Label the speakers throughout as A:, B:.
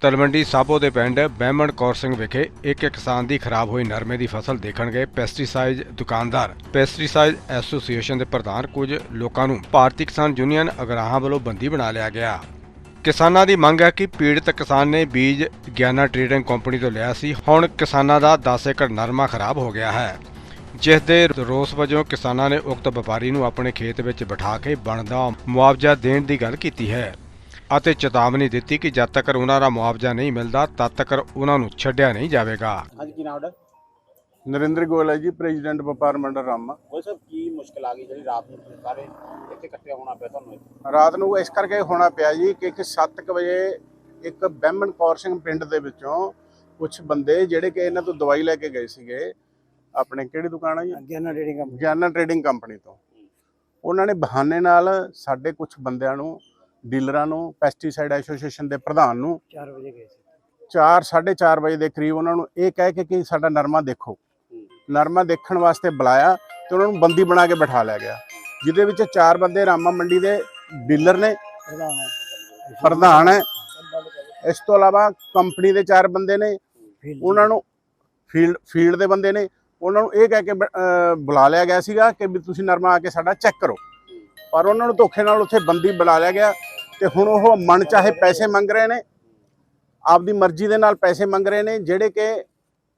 A: ਤਲਵੰਡੀ ਸਾਬੋ ਦੇ ਪਿੰਡ ਬਹਿਮਣ ਕੌਰ ਸਿੰਘ ਵਿਖੇ ਇੱਕ ਕਿਸਾਨ ਦੀ ਖਰਾਬ ਹੋਈ ਨਰਮੇ ਦੀ ਫਸਲ ਦੇਖਣ ਗਏ ਪੈਸਟੀਸਾਈਡ ਦੁਕਾਨਦਾਰ। ਪੈਸਟੀਸਾਈਡ ਐਸੋਸੀਏਸ਼ਨ ਦੇ ਪ੍ਰਧਾਨ ਕੁਝ ਲੋਕਾਂ ਨੂੰ ਭਾਰਤੀ ਕਿਸਾਨ ਯੂਨੀਅਨ ਅਗਰਾਹਾਂ ਵੱਲੋਂ ਬੰਦੀ ਬਣਾ ਲਿਆ ਗਿਆ। ਕਿਸਾਨਾਂ ਦੀ ਮੰਗ ਹੈ ਕਿ ਪੀੜਤ ਕਿਸਾਨ ਨੇ ਬੀਜ ਗਿਆਨਾ ਟ੍ਰੇਡਿੰਗ ਕੰਪਨੀ ਤੋਂ ਲਿਆ ਸੀ। ਹੁਣ ਕਿਸਾਨਾਂ ਦਾ 10 ਏਕੜ ਨਰਮਾ ਖਰਾਬ ਹੋ ਗਿਆ ਹੈ। ਜਿਸ ਦੇ ਰੋਸ ਵਜੋਂ ਕਿਸਾਨਾਂ ਨੇ ਉਕਤ ਵਪਾਰੀ ਨੂੰ ਆਪਣੇ ਖੇਤ ਵਿੱਚ ਬਿਠਾ ਕੇ ਬਣਦਾ ਮੁਆਵਜ਼ਾ ਦੇਣ ਦੀ ਗੱਲ ਕੀਤੀ ਹੈ। ਅਤੇ ਚੇਤਾਵਨੀ ਦਿੱਤੀ ਕਿ ਜਦ ਤੱਕ ਉਹਨਾਂ ਦਾ ਮੁਆਵਜ਼ਾ ਨਹੀਂ ਮਿਲਦਾ ਤਦ ਤੱਕ ਉਹਨਾਂ ਨੂੰ ਛੱਡਿਆ ਨਹੀਂ ਜਾਵੇਗਾ।
B: ਹਾਂਜੀ ਕੀ ਨਾਮ
C: ਨਰਿੰਦਰ ਗੋਇਲ ਹੈ ਜੀ ਪ੍ਰੈਜ਼ੀਡੈਂਟ ਵਪਾਰ ਮੰਡਲ ਰਾਮਾ।
B: ਉਹ ਸਭ ਕੀ ਮੁਸ਼ਕਲ ਆ ਗਈ ਜਿਹੜੀ ਰਾਤ ਨੂੰ ਤੁਸੀਂ ਸਾਰੇ ਇੱਥੇ ਇਕੱਠੇ ਹੋਣਾ ਪਿਆ ਤੁਹਾਨੂੰ? ਇੱਥੇ?
C: ਰਾਤ ਨੂੰ ਇਸ ਕਰਕੇ ਹੋਣਾ ਪਿਆ ਜੀ ਕਿ ਇੱਕ 7 ਵਜੇ ਇੱਕ ਬਹਿਮਨ ਕੌਰ ਸਿੰਘ ਪਿੰਡ ਦੇ ਵਿੱਚੋਂ ਕੁਝ ਬੰਦੇ ਜਿਹੜੇ ਕਿ ਇਹਨਾਂ ਤੋਂ ਦਵਾਈ ਲੈ ਕੇ ਗਏ ਸੀਗੇ ਆਪਣੇ ਕਿਹੜੀ ਦੁਕਾਨ ਆ ਜੀ?
B: Gyana trading company
C: Gyana trading company ਤੋਂ। ਉਹਨਾਂ ਨੇ ਬਹਾਨੇ ਨਾਲ ਸਾਡੇ ਕੁਝ ਬੰਦਿਆਂ ਨੂੰ ਡੀਲਰਾਂ ਨੂੰ ਪੈਸਟੀਸਾਈਡ ਐਸੋਸੀਏਸ਼ਨ ਦੇ ਪ੍ਰਧਾਨ ਨੂੰ
B: 4 ਵਜੇ ਗਏ ਸੀ।
C: 4 4:30 ਵਜੇ ਦੇ ਕਰੀਬ ਉਹਨਾਂ ਨੂੰ ਇਹ ਕਹਿ ਕੇ ਕਿ ਸਾਡਾ ਨਰਮਾ ਦੇਖੋ। ਨਰਮਾ ਦੇਖਣ ਵਾਸਤੇ ਬੁਲਾਇਆ ਤੇ ਉਹਨਾਂ ਨੂੰ ਬੰਦੀ ਬਣਾ ਕੇ ਬਿਠਾ ਲਿਆ ਗਿਆ। ਜਿਹਦੇ ਵਿੱਚ ਚਾਰ ਬੰਦੇ ਰਾਮਾ ਮੰਡੀ ਦੇ ਡੀਲਰ ਨੇ
B: ਪ੍ਰਧਾਨ ਹੈ।
C: ਇਸ ਤੋਂ ਇਲਾਵਾ ਕੰਪਨੀ ਦੇ ਚਾਰ ਬੰਦੇ ਨੇ ਉਹਨਾਂ ਨੂੰ ਫੀਲਡ ਫੀਲਡ ਦੇ ਬੰਦੇ ਨੇ ਉਹਨਾਂ ਨੂੰ ਇਹ ਕਹਿ ਕੇ ਬੁਲਾ ਲਿਆ ਗਿਆ ਸੀਗਾ ਕਿ ਵੀ ਤੁਸੀਂ ਨਰਮਾ ਆ ਕੇ ਸਾਡਾ ਚੈੱਕ ਕਰੋ। ਪਰ ਉਹਨਾਂ ਨੂੰ ਧੋਖੇ ਨਾਲ ਉੱਥੇ ਬੰਦੀ ਬੁਲਾ ਲਿਆ ਗਿਆ ਤੇ ਹੁਣ ਉਹ ਮਨ ਚਾਹੇ ਪੈਸੇ ਮੰਗ ਰਹੇ ਨੇ ਆਪਦੀ ਮਰਜ਼ੀ ਦੇ ਨਾਲ ਪੈਸੇ ਮੰਗ ਰਹੇ ਨੇ ਜਿਹੜੇ ਕਿ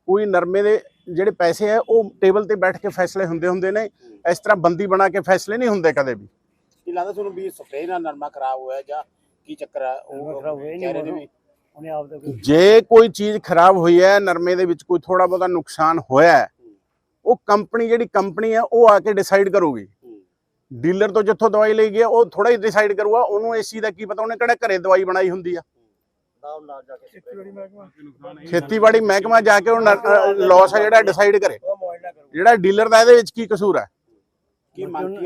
C: ਕੋਈ ਨਰਮੇ ਦੇ ਜਿਹੜੇ ਪੈਸੇ ਹੈ ਉਹ ਟੇਬਲ ਤੇ ਬੈਠ ਕੇ ਫੈਸਲੇ ਹੁੰਦੇ ਹੁੰਦੇ ਨੇ ਇਸ ਤਰ੍ਹਾਂ ਬੰਦੀ ਬਣਾ ਕੇ ਫੈਸਲੇ ਨਹੀਂ ਹੁੰਦੇ ਕਦੇ ਵੀ।
B: ਕੀ ਲੱਗਦਾ ਤੁਹਾਨੂੰ ਵੀ ਸਪਰੇਅ ਨਾਲ ਨਰਮਾ ਖਰਾਬ ਹੋਇਆ ਜਾਂ ਕੀ ਚੱਕਰ ਹੈ ਉਹ
D: ਖਰਾਬ ਹੋਇਆ ਹੀ
B: ਕਹਿ ਰਹੇ
D: ਨਹੀਂ
B: ਨੇ ਵੀ
D: ਉਹਨੇ ਆਪ ਦਾ ਕੋਈ
C: ਜੇ ਕੋਈ ਚੀਜ਼ ਖਰਾਬ ਹੋਈ ਹੈ ਨਰਮੇ ਦੇ ਵਿੱਚ ਕੋਈ ਥੋੜਾ ਬਹੁਤਾ ਨੁਕਸਾਨ ਹੋਇਆ ਹੈ ਉਹ ਕੰਪਨੀ ਜਿਹੜੀ ਕੰਪਨੀ ਹੈ ਉਹ ਆ ਕੇ ਡਿਸਾਈਡ ਕਰੂਗੀ। ਡੀਲਰ ਤੋਂ ਜਿੱਥੋਂ ਦਵਾਈ ਲਈ ਗਿਆ ਉਹ ਥੋੜਾ ਹੀ ਡਿਸਾਈਡ ਕਰੂਗਾ ਉਹਨੂੰ ਇਸ ਚੀਜ਼ ਦਾ ਕੀ ਪਤਾ ਉਹਨੇ ਕਿਹੜਾ ਘਰੇ ਦਵਾਈ ਬਣਾਈ ਹੁੰਦੀ ਆ। ਖੇਤੀਬਾੜੀ ਮਹਿਕਮਾ। ਜਾ ਕੇ ਉਹ ਲਾਸ ਹੈ ਜਿਹੜਾ ਡਿਸਾਈਡ ਕਰੇ। ਜਿਹੜਾ ਡੀਲਰ ਦਾ ਇਹਦੇ ਵਿੱਚ ਕੀ ਕਸੂਰ ਹੈ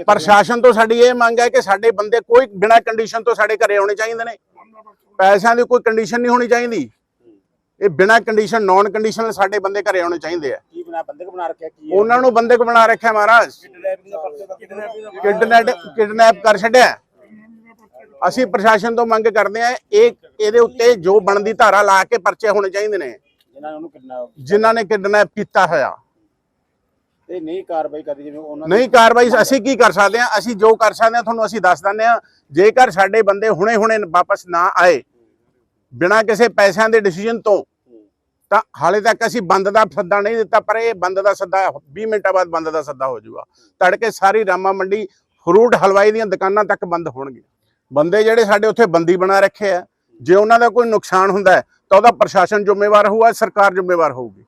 C: ਪ੍ਰਸ਼ਾਸਨ ਤੋਂ ਸਾਡੀ ਇਹ ਮੰਗ ਹੈ ਕਿ ਸਾਡੇ ਬੰਦੇ ਕੋਈ ਬਿਨਾਂ ਕੰਡੀਸ਼ਨ ਤੋਂ ਸਾਡੇ ਘਰੇ ਆਉਣੇ ਚਾਹੀਦੇ ਨੇ। ਪੈਸਿਆਂ ਦੀ ਕੋਈ ਕੰਡੀਸ਼ਨ ਨਹੀਂ ਹੋਣੀ ਚਾਹੀਦੀ। ਇਹ ਬਿਨਾਂ ਕੰਡੀਸ਼ਨ ਨਾਨ ਕੰਡੀਸ਼ਨਲ ਸਾਡੇ ਬੰਦੇ ਘਰੇ ਆਉਣੇ ਚਾਹੀਦੇ ਆ।
B: ਕੀ ਬਣਾ ਬੰਦੇ ਕੋ ਬਣਾ ਰੱਖਿਆ ਕੀ ਹੈ?
C: ਉਹਨਾਂ ਨੂੰ ਬੰਦੇ ਕੋ ਬਣਾ ਰੱਖਿਆ ਮਹਾਰਾਜ। ਕਿਡਨੈਪ ਕਿਡਨੈਪ ਕਰ ਛੱਡਿਆ। ਅਸੀਂ ਪ੍ਰਸ਼ਾਸਨ ਤੋਂ ਮੰਗ ਕਰਦੇ ਆ ਇਹ ਇਹਦੇ ਉੱਤੇ ਜੋ ਬਣਦੀ ਧਾਰਾ ਲਾ ਕੇ ਪਰਚੇ ਹੋਣੇ ਚਾਹੀਦੇ ਨੇ।
B: ਜਿਨ੍ਹਾਂ ਨੇ ਉਹਨੂੰ ਕਿਡਨੈਪ
C: ਜਿਨ੍ਹਾਂ ਨੇ ਕਿਡਨੈਪ ਕੀਤਾ ਹੋਇਆ।
B: ਤੇ ਨਹੀਂ ਕਾਰਵਾਈ ਕਰਦੀ ਜਿਵੇਂ ਉਹਨਾਂ
C: ਨਹੀਂ ਕਾਰਵਾਈ ਅਸੀਂ ਕੀ ਕਰ ਸਕਦੇ ਆ ਅਸੀਂ ਜੋ ਕਰ ਸਕਦੇ ਆ ਤੁਹਾਨੂੰ ਅਸੀਂ ਦੱਸ ਦਿੰਦੇ ਆ ਜੇਕਰ ਸਾਡੇ ਬੰਦੇ ਹੁਣੇ-ਹੁਣੇ ਵਾਪਸ ਨਾ ਆਏ ਬਿਨਾਂ ਕਿਸੇ ਪੈਸਿਆਂ ਦੇ ਡਿਸੀਜਨ ਤੋਂ, ਤਾਂ ਹਾਲੇ ਤੱਕ ਅਸੀਂ ਬੰਦ ਦਾ ਸੱਦਾ ਨਹੀਂ ਦਿੱਤਾ, ਪਰ ਇਹ ਬੰਦ ਦਾ ਸੱਦਾ 20 ਮਿੰਟਾਂ ਬਾਅਦ ਬੰਦ ਦਾ ਸੱਦਾ ਹੋ ਜਾਊਗਾ। ਤੜਕੇ ਸਾਰੀ ਰਾਮਾ ਮੰਡੀ, ਫਰੂਟ ਹਲਵਾਈ ਦੀਆਂ ਦੁਕਾਨਾਂ ਤੱਕ ਬੰਦ ਹੋਣਗੇ। ਬੰਦੇ ਜਿਹੜੇ ਸਾਡੇ ਉੱਥੇ ਬੰਦੀ ਬਣਾ ਰੱਖੇ ਆ, ਜੇ ਉਹਨਾਂ ਦਾ ਕੋਈ ਨੁਕਸਾਨ ਹੁੰਦਾ ਤਾਂ ਉਹਦਾ ਪ੍ਰਸ਼ਾਸਨ ਜ਼ਿੰਮੇਵਾਰ ਹੋਊਗਾ, ਸਰਕਾਰ ਜ਼ਿੰਮੇਵਾਰ ਹੋਊਗੀ।